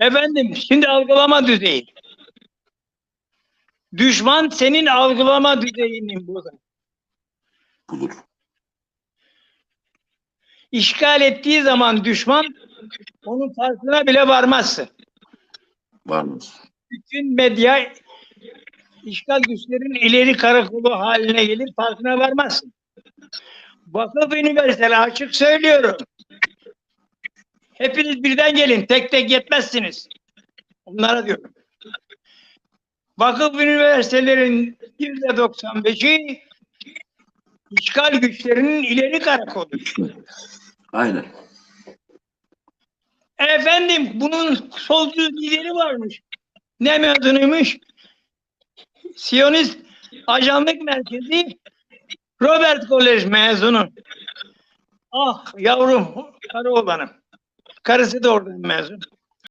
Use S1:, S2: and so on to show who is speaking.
S1: Efendim şimdi algılama düzeyi. Düşman senin algılama düzeyinin burada.
S2: Budur.
S1: İşgal ettiği zaman düşman onun farkına bile varmazsın.
S2: Var mı?
S1: Bütün medya işgal güçlerin ileri karakolu haline gelir farkına varmazsın. Vakıf Üniversitesi açık söylüyorum. Hepiniz birden gelin. Tek tek yetmezsiniz. Onlara diyorum. Vakıf üniversitelerin %95'i işgal güçlerinin ileri karakolu.
S2: Aynen.
S1: Efendim bunun solcu lideri varmış. Ne mezunuymuş? Siyonist Ajanlık Merkezi Robert Kolej mezunu. Ah yavrum karı olanım. Karısı da oradan mezun.